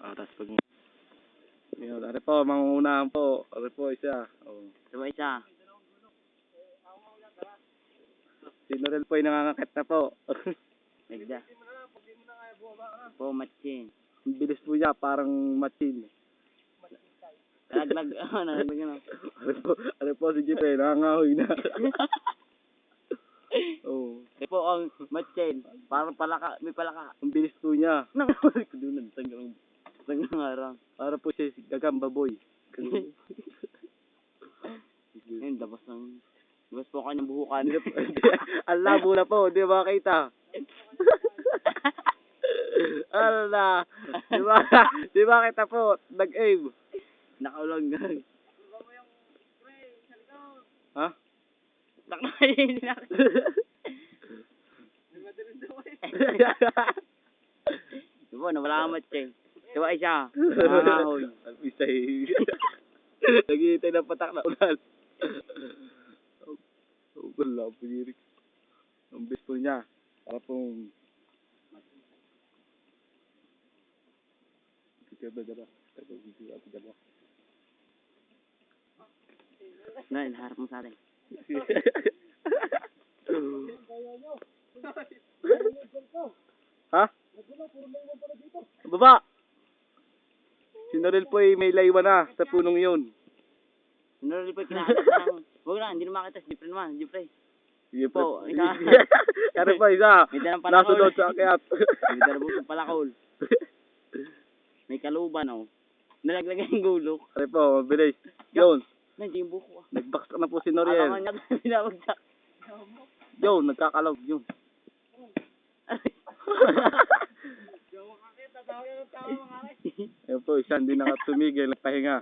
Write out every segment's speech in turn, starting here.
Ah, tapos pag... Yun, ano po, mangungunahan po. Ano po, isa. Oh. Diba isa? Si Norel po ay nangangakit na po. Nagda. Po, matchin. Ang bilis po niya, parang machine. Nalaglag, oh, nalaglag na. Ano po, ano po si Jeep eh, nangangahoy na. oh, Ito po ang matchin. Parang palaka, may palaka. ang bilis po niya. Nangahoy ko doon, tanggang, tanggang harang. Para po siya si Gagamba Boy. Yun, labas ng, labas po kanyang buhukan. Ang labo na po, di ba kita? Ano na? Di ba? Di ba kita po? Nag-aim. Nakaulang na. Ha? Nakaulang na. Diba, nawala ang matchin. Diba. Ang isa eh. Naghihintay ng patak na ulan. Oh, wala po yirik. Ang bilis po niya. Para pong... Kaya dala. Kaya dala. Na, inaharap mo sa atin. ha? Baba! Si Norel po ay may laywa na sa punong yun. Sinurali po, kinakita ka ng... Huwag na, hindi na makita. Di pre naman, pre. Sige Po, po. isa. Ano po, isa. Nasunod sa akyat. May dalang busog palakol. May kaluban, oh. Nalaglag yung gulok. Ano po, mabilis. Yun. Nandiyan yung buko, ah. Nagbaksak na po si Noriel. niya, binabagsak. Yun, nagkakalog yun. Ayun po, siya hindi nakatumigil, nagpahinga.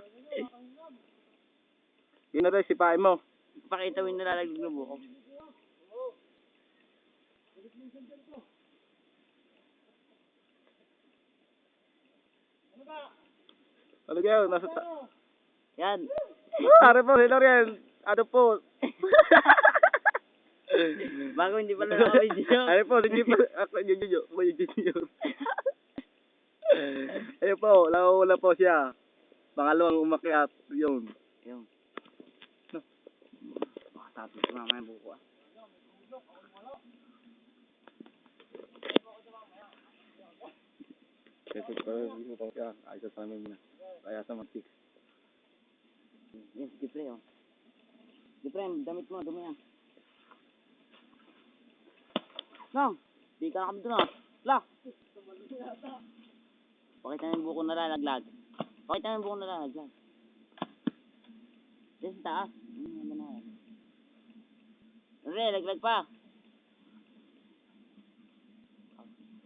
Yun na rin, sipain mo. Pakita mo yung nalalaglag na buko. Ano kayo, nasa ta... Yan. Pare po, si Noriel. Ano po? Bago hindi pala naka-video. Ano po, si Jeep. Ako, yun, yun, yun. Ako, yun, yun, yun. Ayun po, nakawala po siya. Pangalawang umakyat, yun. Yung. Makatapos na mamaya yung buko, ah. Kasi pa, hindi ko siya. Ayos sa amin muna. Kaya sa mag-fix. Yan, sige pre, oh. Sige pre, damit mo, dumi yan. No, di ka na. La! Pakita mo yung buko na lalaglag. Pakita mo yung buko na lalaglag. Diyan sa taas. Re, laglag pa.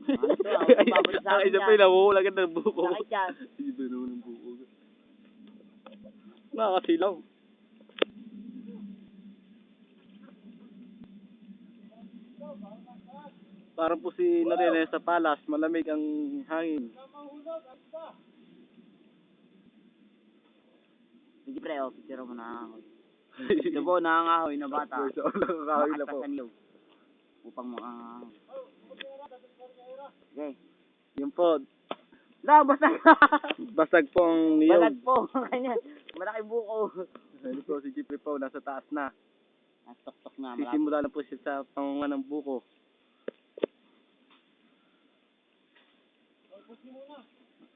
Ano sa Ang akin isa pa yung nahuhulagan ng buko. Sakit yan. Iba naman ng buko. Nakakasilaw. Parang po si Narene sa palas, malamig ang hangin. Sige pre, oh, picture mo nangangahoy. Ito po, nangangahoy na bata. So, nakakawin na po. ka sa niyo? Upang mo, ah... Okay. Yun po, Na, basag! basag po ang Balag niyog. po, ganyan. Malaki buko. Ano po, si Jeffrey po, nasa taas na. Ah, tok-tok na. Sisimula na po siya sa pangunga ng buko.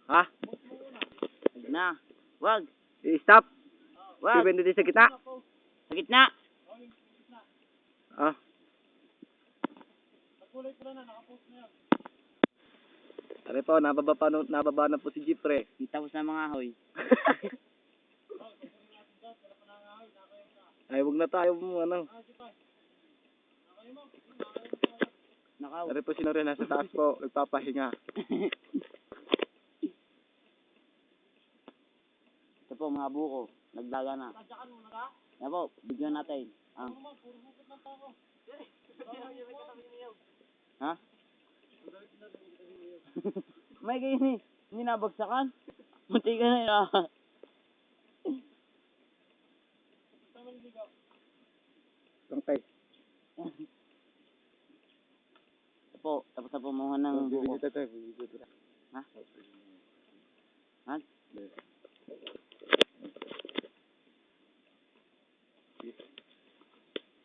Ha? Wag na. Wag. I-stop. Wag. Depende din sa kita. Sa gitna. Ah. Ano po, nababa, pa, nababa na po si. Hindi tapos na mga ahoy. Ay, wag na tayo mo, ano. Nakaw. Po si Nore, nasa taas po, nagpapahinga. Ito po, mga buko. Nagdaga na. Yan po, bigyan natin. Ah. Ha? May ganyan eh. Hindi nabagsakan. Munti ka na yun ah. Tangkay. Ito po, tapos na po mga ng buko. Tayo. Ha?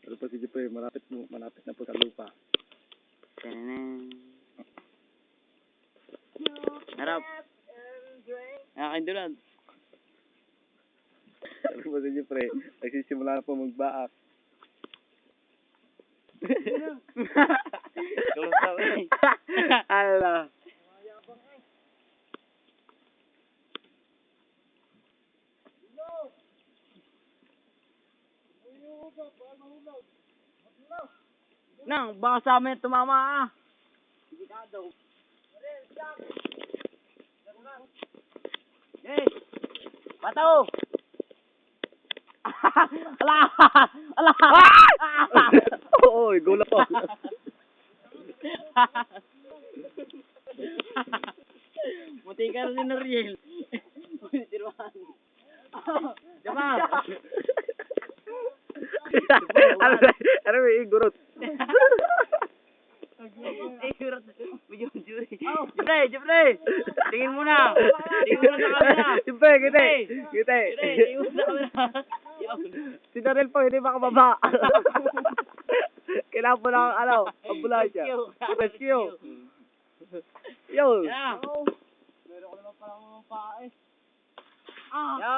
Ano po si Jeffrey, malapit, mo, na po sa lupa. Tananan. Harap. Akin doon. Ano po si Jeffrey, nagsisimula na po magbaak. Tulog ka eh. Ala. Nang, baka sa amin tumama ah. Delikado. Hey! Pato! Ala! Ala! Oo, gulo. Muti ka rin na Riel. Tiruan. Diba? Ano, ano may igurot? Surat. Medyo juri. Jepre, Jepre! Tingin mo na! Tingin mo na sa camera! Jeffrey, kita. Kita. Jepre, tingin mo sa camera! Si Darrell po, hindi makababa. Kailangan po ng, ano, ambulansya. Rescue. Yeah. Meron ko naman palang pae. Ah! Yo!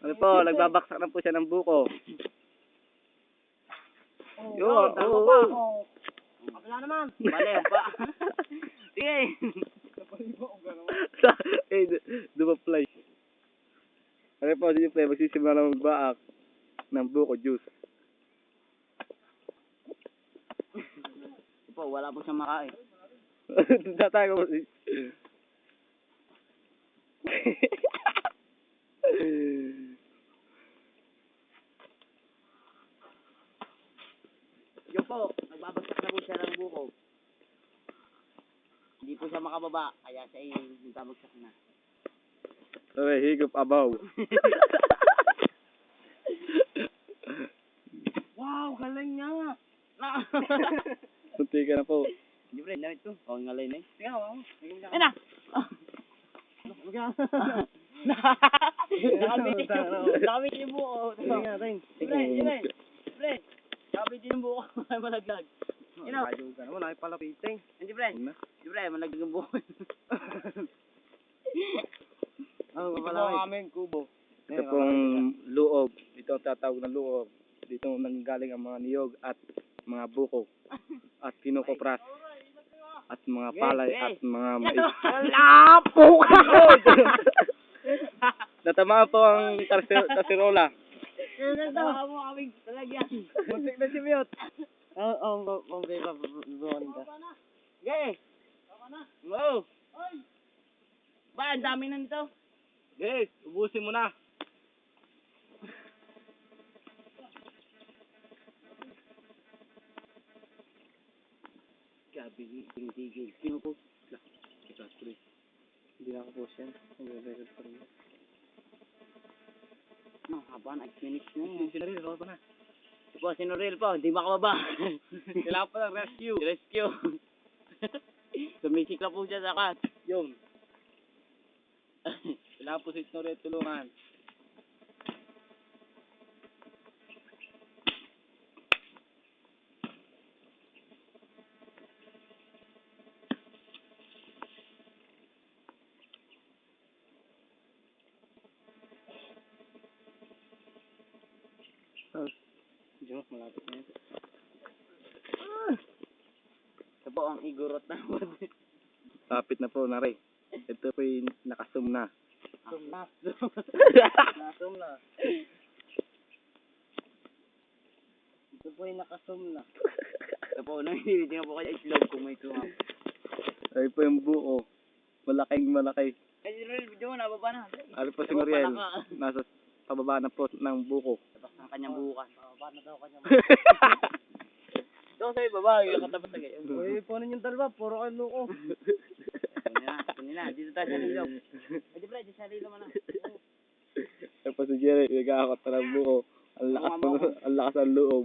Ano po, nagbabaksak na po siya ng buko. Yo, Oh, tama oo. pa. Wala naman. Mali pa. Sige. Sa, eh, dumaply. Ano po, si Jeffrey, magsisimula na magbaak ng buko juice. Po, wala po siyang makain. Tatago mo si... Yung po, nagbabagsak na po siya ng buko. Hindi po siya makababa, kaya siya ay nagbabagsak na. Okay, higop abaw. wow, galing niya! Na! Sunti ka na po. Hindi pre, damit ko. Oh, ngalay na eh. Sige, oh. Ay na! Nakabiti yung buko. Sige nga, Ting. Pre, pre, pre. Nakabiti yung buko. Ay malaglag. You know, Ayaw ka naman, ay palapiting. hindi pre. Hindi pre, malaglag yung buko. Ano ba pala, aming kubo. Ito pong loob. Ito ang tatawag na loob. Dito nanggaling ang mga niyog at mga buko. At kinukopras. At mga palay yes. at mga mais. Lapo ka! Natamaan po ang tarsi- tasirola. Natawa mo. Muntik na si Mute. Oo, oo, ba, buwan ka. Ge! Wow! Ba, ang dami na nito. Yes, ubusin mo na. Gabi, tingtigil. Sino po? Hindi na ako po siya. Nagre-record pa rin. Ang haba na, 8 minutes na eh. Sila rin, pa na. Po, sino real po? Hindi makababa. Kailangan pa ng rescue. Rescue. Sumisikla po siya sa kat. Yun. Kailangan po si Snorri tulungan. Diyo, malapit na ito. Ito po ang igurot na Lapit na po, nare. Ito po yung nakasum na. Nasum Nakasum na. Ito po yung nakasum na. Ito po, nanginilitin po kayo itlog kung may tuwa. Ay po yung buo. Malaking malaki. Eh, si Real, video mo, nababa na. Ano po si ka. Nasa pababa na po ng buko. Labas ng kanyang bukas. Na daw kanyang Doon sa baba, yung katapat na ganyan. Uy, po yung dalawa. Puro kayo luko. Kunin na, kunin na. Dito tayo sa lilo. Pwede pre, dito sa lilo mo na. Po si Jerry, nag-aakot na buko. Ang lakas, ang lakas ng loob.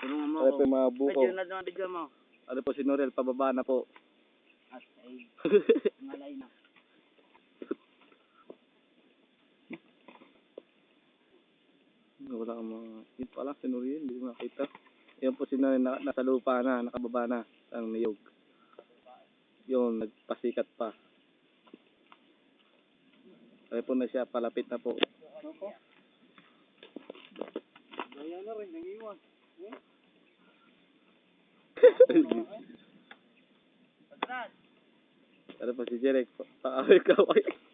Tulungan mo Ano ako. po yung mga buko. Pwede na naman video mo. Ano po si Norel, pababa na po. At ay, ngalay na. Pala, si Noriel, hindi ko nakita. Yan po si Noy, na, nasa lupa na, nakababa na, ang niyog. Yun, nagpasikat pa. Kaya po na siya, palapit na po. Gaya na rin, nangiwan. Ano pa si Jerek, paaway-kaway.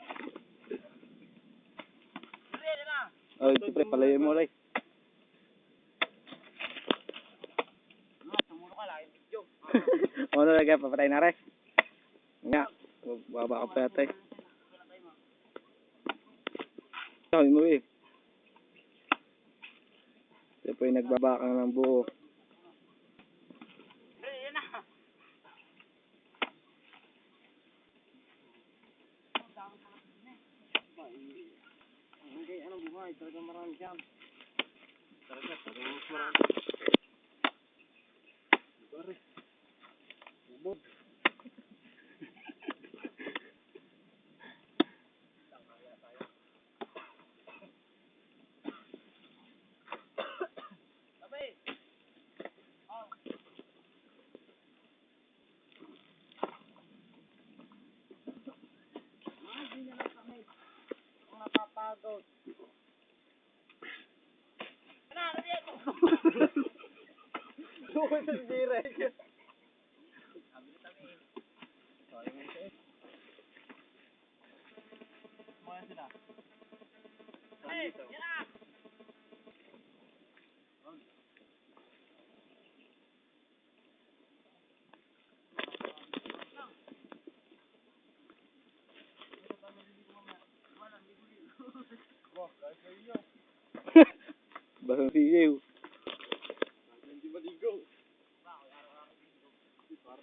Oh, ito pre, palayin mo, Ray. ano na kaya, papatay na, Ray? Nga, baba ka pa yata eh. Sabi mo eh. Ito po yung nagbabaka ng buo. Hindi, ano buhay, talaga marami siyan. Talaga, talaga marami. Pare. Ubod. Sukot sa direk. Basang sigaw. Hindi maligo. Para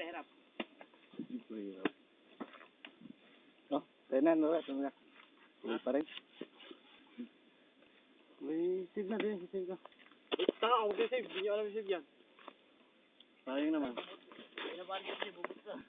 Siyempre, hirap. Oh, tayo na, no, ito na. Uwi pa rin. May save na din, save ka. Taka, huwag save. Hindi nyo alam yung save yan. Sayang naman. Pinabalik kasi, bubuksan.